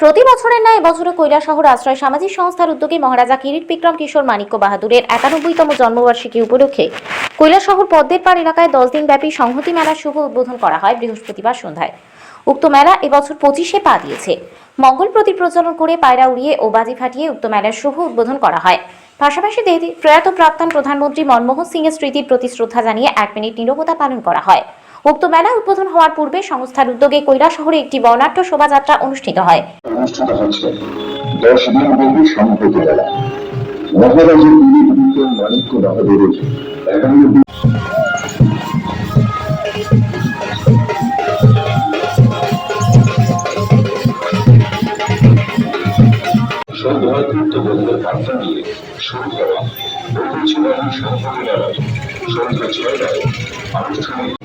প্রতি বছরের ন্যায় এবছরও কৈলাসহর আশ্রয় সামাজিক সংস্থার উদ্যোগে মহারাজা কিরিট বিক্রম কিশোর মানিক্য বাহাদুরের একানব্বইতম জন্মবার্ষিকী উপলক্ষে কৈলাসহর পদ্মের পাড় এলাকায় দশ দিনব্যাপী সংহতি মেলার শুভ উদ্বোধন করা হয় বৃহস্পতিবার সন্ধ্যায়। উক্ত মেলা এবছর পঁচিশে পা দিয়েছে। মঙ্গল প্রতি প্রচলন করে পায়রা উড়িয়ে ও বাজি ফাটিয়ে উক্ত মেলার শুভ উদ্বোধন করা হয়। পাশাপাশি প্রয়াত প্রাক্তন প্রধানমন্ত্রী মনমোহন সিং এর স্মৃতির প্রতি শ্রদ্ধা জানিয়ে এক মিনিট নীরবতা পালন করা হয়। উক্ত মেলা উদ্বোধন হওয়ার পূর্বে সংস্থার উদ্যোগে কৈরা কৈলাসহরে একটি বর্ণাঢ্য শোভাযাত্রা অনুষ্ঠিত হয়। আনুষ্ঠানিক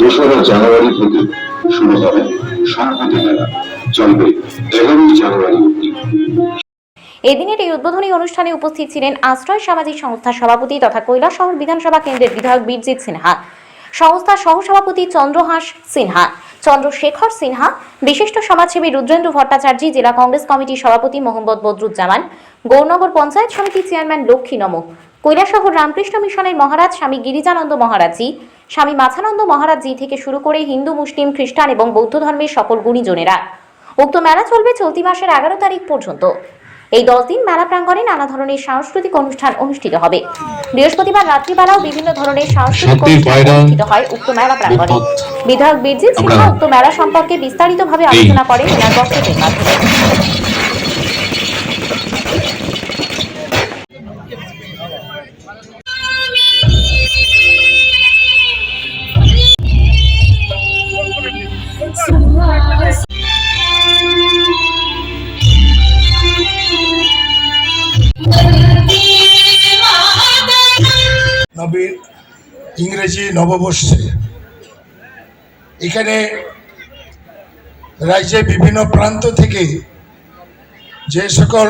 দোসরা জানুয়ারি থেকে শুরু হবে সংহতি মেলা। চলবে এগারোই জানুয়ারি অব্দি এদিনের এই উদ্বোধনী অনুষ্ঠানে উপস্থিত ছিলেন আশ্রয় সামাজিক সংস্থার সভাপতি তথা কৈলাসহর বিধানসভা কেন্দ্রের বিধায়ক বীরজিৎ সিনহা। সংস্থার সহসভাপতি চন্দ্রহাস সিনহা। চন্দ্রশেখর সিনহা, বিশিষ্ট সমাজসেবী রুদ্রেন্দ্র ভট্টাচার্য, জেলা কংগ্রেস কমিটির সভাপতি মোহাম্মদ বদরুজ্জামান, গৌরনগর পঞ্চায়েত সমিতির চেয়ারম্যান লক্ষ্মী নম, কৈলাসহর রামকৃষ্ণ মিশনের মহারাজ স্বামী গিরিজানন্দ মহারাজজি, স্বামী মাছানন্দ মহারাজজি থেকে শুরু করে হিন্দু, মুসলিম, খ্রিস্টান এবং বৌদ্ধ ধর্মের সকল গুণীজনেরা। উক্ত মেলা চলবে চলতি মাসের এগারো তারিখ পর্যন্ত। এই দশ দিন মেলা প্রাঙ্গণে নানা ধরনের সাংস্কৃতিক অনুষ্ঠান অনুষ্ঠিত হবে। বৃহস্পতিবার রাত্রিবেলাও বিভিন্ন ধরনের সাংস্কৃতিক অনুষ্ঠান অনুষ্ঠিত হয় উক্ত মেলা প্রাঙ্গণে। বিধায়ক বীরজিৎ সিনহা উক্ত মেলা সম্পর্কে বিস্তারিতভাবে আলোচনা করেন। মেলার বক্তব্যের মাধ্যমে। ইংরেজি নববর্ষে। এখানে রাজ্যের বিভিন্ন প্রান্ত থেকে যে সকল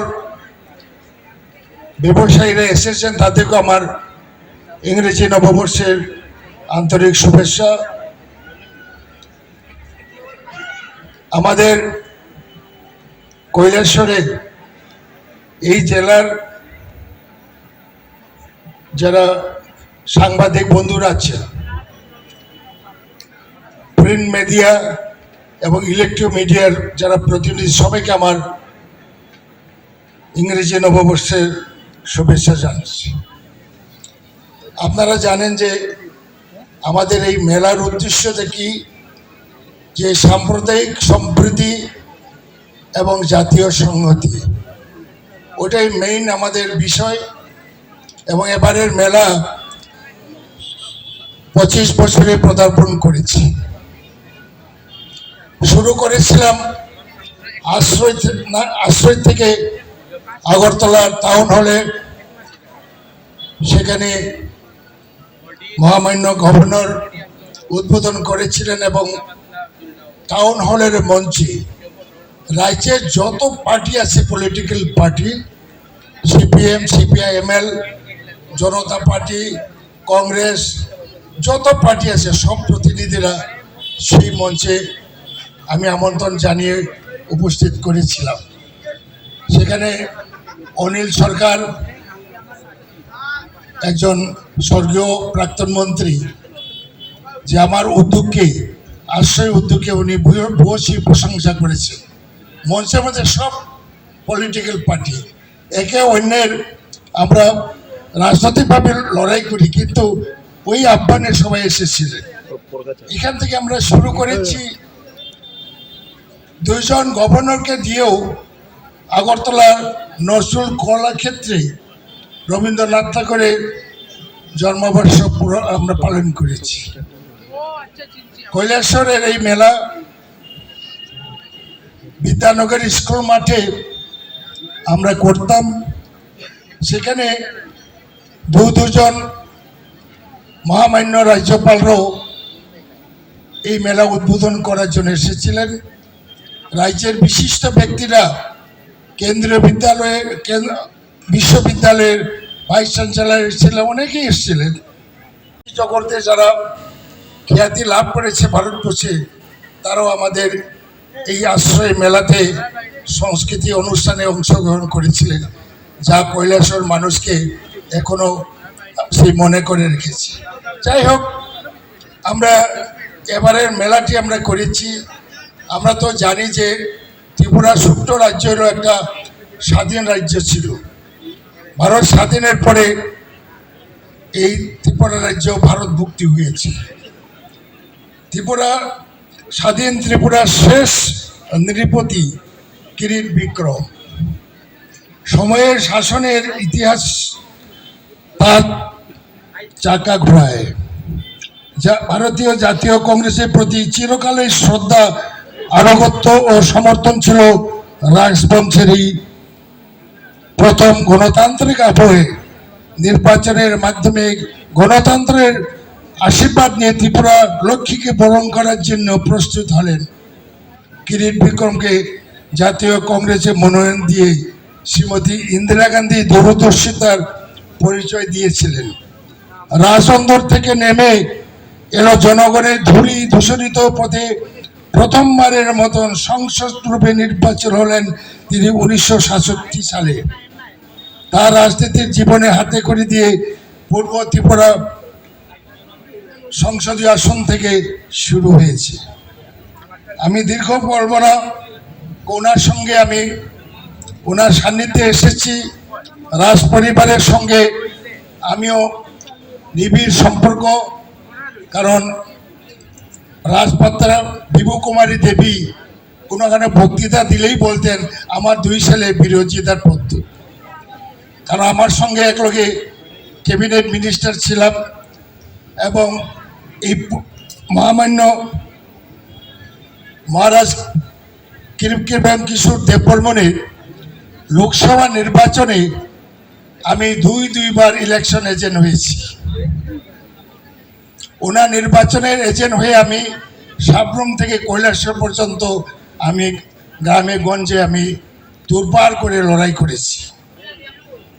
ব্যবসায়ীরা এসেছেন, তাদেরকে আমার ইংরেজি নববর্ষের আন্তরিক শুভেচ্ছা। আমাদের কৈলাসরের এই জেলার যারা সাংবাদিক বন্ধুরা আছে। প্রিন্ট মিডিয়া এবং ইলেকট্রিক মিডিয়ার যারা প্রতিনিধি, সবাইকে আমার ইংরেজি নববর্ষের শুভেচ্ছা জানাচ্ছি। আপনারা জানেন যে আমাদের এই মেলার উদ্দেশ্যটা কি? যে সাম্প্রদায়িক সম্প্রীতি এবং জাতীয় সংহতি। ওটাই মেইন আমাদের বিষয় এবং এবারের মেলা পঁচিশ বছরে পদার্পণ করেছি। শুরু করেছিলাম আশ্রয় আশ্রয় থেকে আগরতলার টাউন হলে সেখানে মহামান্য গভর্নর উদ্বোধন করেছিলেন এবং টাউন হলের মঞ্চে রাজ্যের যত পার্টি আছে political party CPM CPIML Janata party Congress যত পার্টি আছে, সব প্রতিনিধিরা সেই মঞ্চে আমি আমন্ত্রণ জানিয়ে উপস্থিত করেছিলাম। সেখানে অনিল সরকার, একজন স্বর্গীয় প্রাক্তন মন্ত্রী, যে আমার উদ্যোগকে, আশ্রয় উদ্যোগকে উনি ভূয়- ভূয়সী প্রশংসা করেছেন। মঞ্চের মধ্যে সব পলিটিক্যাল পার্টি একে অন্যের আমরা রাজনৈতিকভাবে লড়াই করি, কিন্তু ওই আহ্বানে সবাই এসেছিলেন। এখান থেকে আমরা শুরু করেছি। দুইজন গভর্নরকে দিয়েও আগরতলার নজরুল কলাক্ষেত্রে রবীন্দ্রনাথ ঠাকুরের জন্মবর্ষ আমরা পালন করেছি। কৈলাসরের এই মেলা বিদ্যানগর স্কুল মাঠে আমরা করতাম। সেখানে দু দুজন মহামান্য রাজ্যপালরাও এই মেলা উদ্বোধন করার জন্য এসেছিলেন। রাজ্যের বিশিষ্ট ব্যক্তিরা কেন্দ্রীয় বিদ্যালয়ের বিশ্ববিদ্যালয়ের ভাইস চ্যান্সেলর এসেছিলেন অনেকেই এসেছিলেন। জগতে যারা খ্যাতি লাভ করেছে ভারতবর্ষে, তারাও আমাদের এই আশ্রয় মেলাতে সংস্কৃতি অনুষ্ঠানে অংশগ্রহণ করেছিলেন, যা কৈলাসর মানুষকে এখনও সেই মনে করে রেখেছে। যাই হোক, আমরা এবারের মেলাটি আমরা করেছি। আমরা তো জানি যে ত্রিপুরা সুপ্ত রাজ্যেরও একটা স্বাধীন রাজ্য ছিল। ভারত স্বাধীনের পরে এই ত্রিপুরা রাজ্য ভারত মুক্তি হয়েছে। ত্রিপুরা, স্বাধীন ত্রিপুরার শেষ নৃপতি কিরিট বিক্রম। সময়ের শাসনের ইতিহাস তার চাকা ঘোরায়। যা ভারতীয় জাতীয় কংগ্রেসের প্রতি চিরকালের শ্রদ্ধা, আনুগত্য ও সমর্থন ছিল রাজবংশের এই প্রথম গণতান্ত্রিক আবহে। নির্বাচনের মাধ্যমে গণতন্ত্রের আশীর্বাদ নিয়ে ত্রিপুরা লক্ষ্মীকে বরণ করার জন্য প্রস্তুত হলেন। কিরিট বিক্রমকে জাতীয় কংগ্রেসে মনোনয়ন দিয়ে শ্রীমতী ইন্দিরা গান্ধী দূরদর্শিতার পরিচয় দিয়েছিলেন। রাজন্দর থেকে নেমে এলো জনগণের ধুলি দূষণিত পথে প্রথমবারের মতন সংসদ রূপে নির্বাচন হলেন তিনি উনিশশো সাতষট্টি সালে। তার রাজনীতির জীবনে হাতে করে দিয়ে পূর্ব ত্রিপুরা সংসদীয় আসন থেকে শুরু হয়েছে। আমি দীর্ঘ বলব না, ওনার সঙ্গে আমি, ওনার সান্নিধ্যে এসেছি রাজ পরিবারের সঙ্গে আমিও নিবিড় সম্পর্ক, কারণ রাজপাত্রা বিভু কুমারী দেবী কোনোখানে বক্তৃতা দিলেই বলতেন, আমার দুই ছেলে বিরোধিতার পদ্ধতি কারণ আমার সঙ্গে একলগে ক্যাবিনেট মিনিস্টার ছিলাম এবং এই মহামান্য মহারাজ কৃপকৃপান কিশোর দেববর্মনের লোকসভা নির্বাচনে আমি দুই দুইবার ইলেকশন এজেন্ট হয়েছি। ওনার নির্বাচনের এজেন্ট হয়ে আমি সাবরুম থেকে কৈলাসর পর্যন্ত আমি গ্রামে, গঞ্জে আমি দুর্বার করে লড়াই করেছি।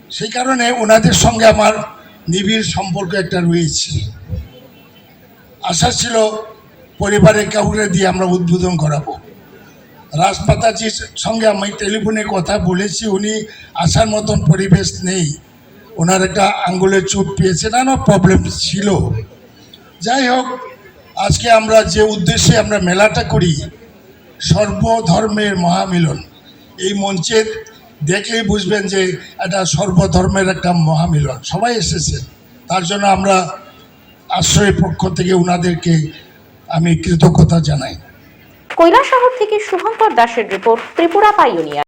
সেই কারণে ওনাদের সঙ্গে আমার নিবিড় সম্পর্ক একটা রয়েছে। আশা ছিল পরিবারের কাউকে দিয়ে আমরা উদ্বোধন করাবো। রাজমাতাজির সঙ্গে আমি টেলিফোনে কথা বলেছি, উনি আসার মতন পরিবেশ নেই। ওনার একটা আঙ্গুলের চোট পেয়েছে, নানা প্রবলেম ছিল। যাই হোক, আজকে আমরা যে উদ্দেশ্যে আমরা মেলাটা করি, সর্বধর্মের মহামিলন। এই মঞ্চে দেখলেই বুঝবেন যে এটা সর্বধর্মের একটা মহামিলন। সবাই এসেছে। তার জন্য আমরা আশ্রয়ের পক্ষ থেকে ওনাদেরকে আমি কৃতজ্ঞতা জানাই। কৈলাসহর থেকে শুভঙ্কর দাসের রিপোর্ট ত্রিপুরা পাইওনিয়ার